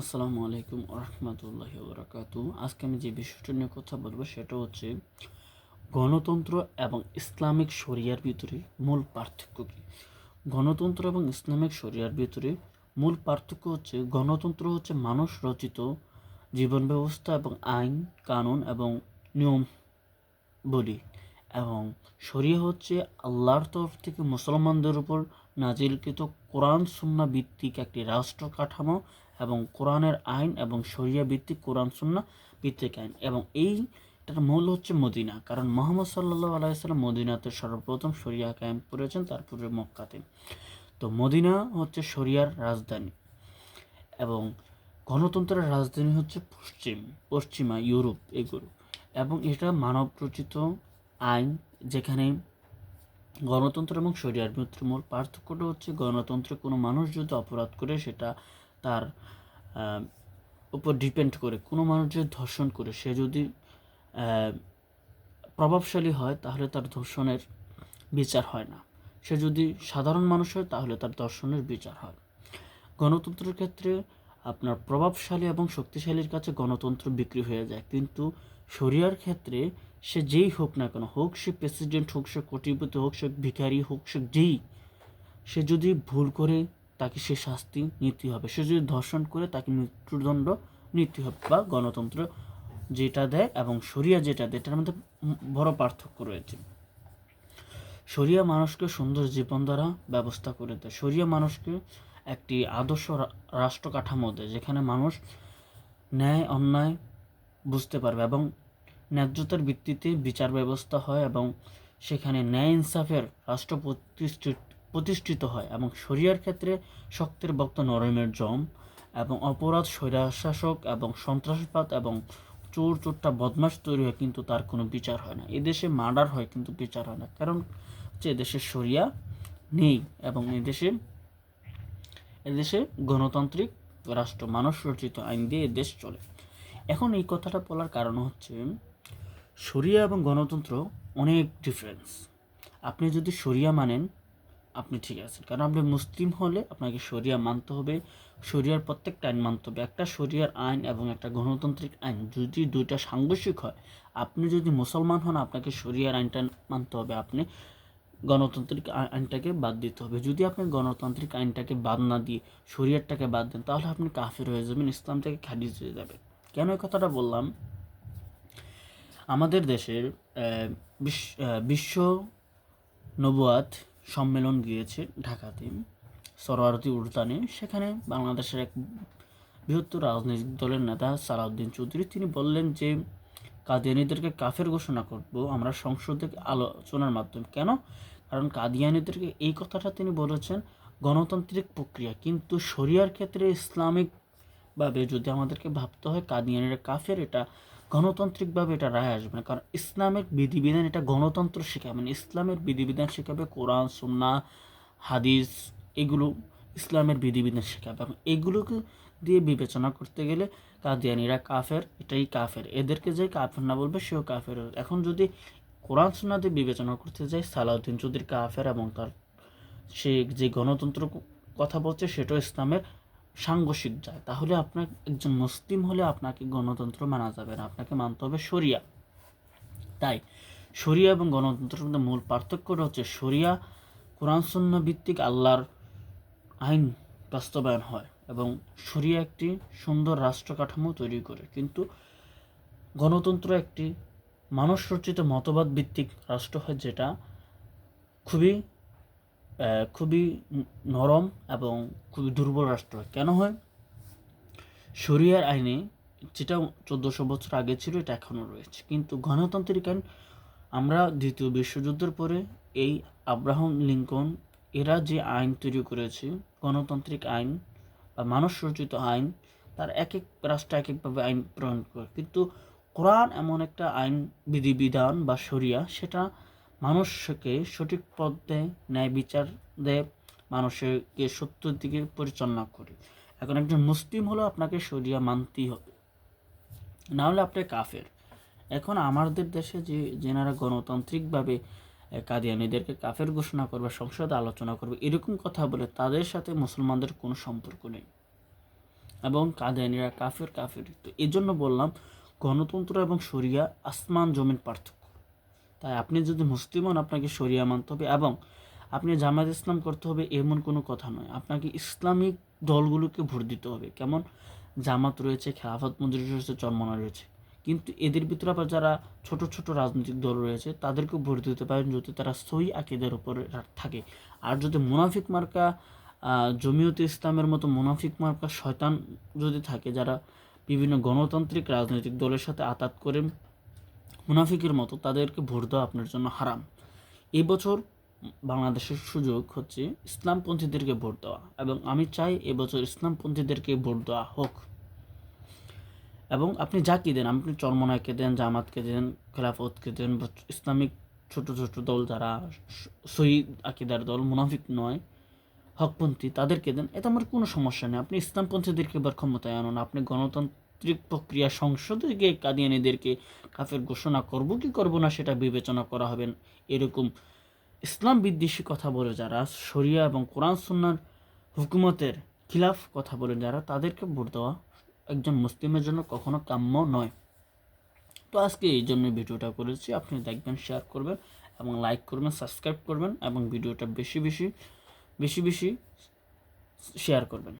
আসসালামু আলাইকুম রহমতুল্লাহি বরাকাতু আজকে আমি যে বিষয়টা নিয়ে কথা বলব সেটা হচ্ছে গণতন্ত্র এবং ইসলামিক শরিয়ার ভিতরে মূল পার্থক্য কী? গণতন্ত্র এবং ইসলামিক শরিয়ার ভিতরে মূল পার্থক্য হচ্ছে গণতন্ত্র হচ্ছে মানুষ রচিত জীবন ব্যবস্থা এবং আইন, কানুন এবং নিয়ম বলি। এবং শরিয়া হচ্ছে আল্লাহর তরফ থেকে মুসলমানদের উপর নাজিলকৃত কোরআন, সুন্না ভিত্তিক একটি রাষ্ট্র কাঠামো এবং কোরআনের আইন এবং শরিয়া ভিত্তিক কোরআন সুন্না ভিত্তিক আইন। এবং এইটার মূল হচ্ছে মদিনা, কারণ মোহাম্মদ সাল্লাহ আলাইসাল্লাম মদিনাতে সর্বপ্রথম শরিয়া কায়েম করেছেন তারপরে মক্কাতে। তো মদিনা হচ্ছে শরিয়ার রাজধানী এবং গণতন্ত্রের রাজধানী হচ্ছে পশ্চিম, পশ্চিমা ইউরোপ এগুলো। এবং এটা মানব রচিত আইন, যেখানে গণতন্ত্র এবং শরিয়ার মূল পার্থক্যটা হচ্ছে গণতন্ত্রে কোনো মানুষ যদি অপরাধ করে, সেটা তার উপর ডিপেন্ড করে। কোনো মানুষ যদি ধর্ষণ করে, সে যদি প্রভাবশালী হয়, তাহলে তার ধর্ষণের বিচার হয় না। সে যদি সাধারণ মানুষ হয়, তাহলে তার ধর্ষণের বিচার হয়। গণতন্ত্রের ক্ষেত্রে আপনার প্রভাবশালী এবং শক্তিশালীর কাছে গণতন্ত্র বিক্রি হয়ে যায়। কিন্তু শরিয়ার ক্ষেত্রে সে যেই হোক না কেন, হোক সে প্রেসিডেন্ট হোক সে কোটিপতি, হোক সে ভিখারি, হোক সে যেই, সে যদি ভুল করে তাকে সে শাস্তি নিতে হবে। সে যদি ধর্ষণ করে, তাকে মৃত্যুদণ্ড নিতে হবে বা গণতন্ত্র যেটা দেয় এবং শরিয়া যেটা দেয় এটার মধ্যে বড় পার্থক্য রয়েছে। শরিয়া মানুষকে সুন্দর জীবন দ্বারা ব্যবস্থা করে দেয়। শরিয়া মানুষকে একটি আদর্শ রাষ্ট্র কাঠামো দেয়, যেখানে মানুষ ন্যায়, অন্যায় বুঝতে পারবে এবং ন্যায্যতার ভিত্তিতে বিচার ব্যবস্থা হয় এবং সেখানে ন্যায় ইনসাফের রাষ্ট্র প্রতিষ্ঠিত প্রতিষ্ঠিত হয় এবং শরিয়ার ক্ষেত্রে শক্তের বক্ত নরমের জম এবং অপরাধ স্বৈরাশাসক এবং সন্ত্রাসবাদ এবং চোর চোরটা বদমাশ তৈরি হয় কিন্তু তার কোনো বিচার হয় না। এদেশে মার্ডার হয় কিন্তু বিচার হয় না। কারণ হচ্ছে এদেশে শরিয়া নেই এবং এদেশে এদেশে গণতান্ত্রিক রাষ্ট্র মানুষ রচিত আইন দিয়ে এদেশ চলে। এখন এই কথাটা বলার কারণ হচ্ছে শরিয়া এবং গণতন্ত্র অনেক ডিফারেন্স আপনি যদি শরিয়া মানেন আপনি ঠিক আছেন। কারণ আপনি মুসলিম হলে আপনাকে শরিয়া মানতে হবে। শরিয়ার প্রত্যেকটা আইন মানতে হবে। একটা শরিয়ার আইন এবং একটা গণতান্ত্রিক আইন যদি দুইটা সাংঘর্ষিক হয়, আপনি যদি মুসলমান হন, আপনাকে শরিয়ার আইনটা মানতে হবে। আপনি গণতান্ত্রিক আইনটাকে বাদ দিতে হবে। যদি আপনি গণতান্ত্রিক আইনটাকে বাদ না দিয়ে শরিয়ারটাকে বাদ দেন, তাহলে আপনি কাফের হয়ে যাবেন, ইসলাম থেকে খারিজ হয়ে যাবেন কেন এই কথাটা বললাম? আমাদের দেশের বিশ্ব নবুয়াত সম্মেলন গিয়েছে ঢাকাতে সরোয়ারতি উদ্যানে। সেখানে বাংলাদেশের এক বৃহত্তর রাজনৈতিক দলের নেতা সালাউদ্দিন চৌধুরী, তিনি বললেন যে, কাদিয়ানিদেরকে কাফের ঘোষণা করব, আমরা সংসদে আলোচনার মাধ্যমে। কেন? কারণ কাদিয়ানিদেরকে এই কথাটা তিনি বলেছেন, গণতান্ত্রিক প্রক্রিয়া। কিন্তু শরিয়ার ক্ষেত্রে ইসলামিকভাবে যদি আমাদেরকে ভাবতে হয়, কাদিয়ানিরা কাফের, এটা গণতান্ত্রিকভাবে এটা রায় আসবে না। কারণ ইসলামের বিধিবিধান এটা গণতন্ত্র শেখায় মানে ইসলামের বিধিবিধান শেখাবে, কোরআন সুন্না হাদিস এগুলো ইসলামের বিধিবিধান শেখাবে। এবং এগুলোকে দিয়ে বিবেচনা করতে গেলে কাদিয়ানিরা কাফের, এটাই কাফের। এদেরকে যে কাফের না বলবে, সেও কাফের এখন যদি কোরআন দিয়ে বিবেচনা করতে যাই, সালাউদ্দিন চৌধুরী কাফের এবং তার সে যে গণতন্ত্র কথা বলছে, সেটাও ইসলামের সাংঘর্ষিক যায়। তাহলে আপনার একজন মুসলিম হলে আপনাকে গণতন্ত্র মানা যাবে না, আপনাকে মানতে হবে শরিয়া। তাই শরিয়া এবং গণতন্ত্রের মধ্যে মূল পার্থক্যটা হচ্ছে শরিয়া কোরআন সুন্না ভিত্তিক আল্লাহর আইন বাস্তবায়ন হয় এবং শরিয়া একটি সুন্দর রাষ্ট্র কাঠামো তৈরি করে। কিন্তু গণতন্ত্র একটি মানুষ রচিত মতবাদ ভিত্তিক রাষ্ট্র হয় যেটা খুবই খুবই নরম এবং খুবই দুর্বল রাষ্ট্র। কেন হয়? শরিয়ার আইনে যেটা চোদ্দোশো বছর আগে ছিল, এটা এখনও রয়েছে। কিন্তু গণতান্ত্রিক আইন, আমরা দ্বিতীয় বিশ্বযুদ্ধের পরে এই আব্রাহাম লিঙ্কন, এরা যে আইন তৈরি করেছে, গণতান্ত্রিক আইন বা মানুষ রচিত আইন, তার এক এক রাষ্ট্র এক একভাবে আইন প্রণয়ন করে। কিন্তু কোরআন এমন একটা আইন বিধিবিধান বা শরিয়া, সেটা মানুষকে সঠিক পথ ন্যায় বিচার দেয় মানুষকে সত্যের দিকে পরিচালনা করে। এখন একজন মুসলিম হলেও আপনাকে শরিয়া মানতেই হবে। না হলে আপনি কাফের। এখন আমাদের দেশে যে, যেনারা গণতান্ত্রিকভাবে কাদিয়ানীদেরকে কাফের ঘোষণা করবে, সংসদে আলোচনা করবে, এরকম কথা বলে তাদের সাথে মুসলমানদের কোনো সম্পর্ক নেই। এবং কাদিয়ানিরা কাফের কাফের। তো এই জন্য বললাম, গণতন্ত্র এবং শরিয়া আসমান জমিন পার্থক্য। তাই আপনি যদি মুসলিম হন, আপনাকে শরিয়া মানতে হবে এবং আপনি জামাত ইসলাম করতে হবে এমন কোনো কথা নয়। আপনাকে ইসলামিক দলগুলোকে ভোট দিতে হবে। কেমন? জামাত রয়েছে, খেলাফত মন্দির রয়েছে, চরমনা রয়েছে। কিন্তু এদের ভিতরে আবার যারা ছোট ছোট রাজনৈতিক দল রয়েছে, তাদেরকেও ভোট দিতে পারেন যদি তারা সই আকিদের উপরে থাকে। আর যদি মুনাফিক মার্কা জমিয়তে ইসলামের মতো মুনাফিক মার্কা শয়তান যদি থাকে, যারা বিভিন্ন গণতান্ত্রিক রাজনৈতিক দলের সাথে আতাত করে মুনাফিকের মতো তাদেরকে ভোট দেওয়া আপনার জন্য হারাম। এই বছর বাংলাদেশের সুযোগ হচ্ছে ইসলামপন্থীদেরকে ভোট দেওয়া এবং আমি চাই এবছর ইসলামপন্থীদেরকে ভোট দেওয়া হোক। এবং আপনি যাকে দেন, আপনি চরমনায়কে দেন, জামাতকে দেন, খেলাফতকে দেন ইসলামিক ছোট ছোট দল যারা শহীদ আকিদার দল, মুনাফিক নয়, হকপন্থী, তাদেরকে দেন, এতে আমার কোনো সমস্যা নেই। আপনি ইসলামপন্থীদেরকে এবার ক্ষমতায় আনুন, আপনি গণতান্ত্রিক প্রক্রিয়া সংসদে কাদিয়ানিদেরকে কাফের ঘোষণা করব, কি করব না সেটা বিবেচনা করা হবে এরকম ইসলাম বিদ্বেষী কথা বলে যারা শরিয়া এবং কোরআন সুন্নার হুকুমতের খিলাফ কথা বলে যারা, তাদেরকে ভোট দেওয়া একজন মুসলিমের জন্য কখনো কাম্য নয়। তো আজকে এই জন্য ভিডিওটা করেছি। আপনি দেখবেন শেয়ার করবেন এবং লাইক করবেন সাবস্ক্রাইব করবেন এবং ভিডিওটা বেশি বেশি বেশি বেশি শেয়ার করবেন।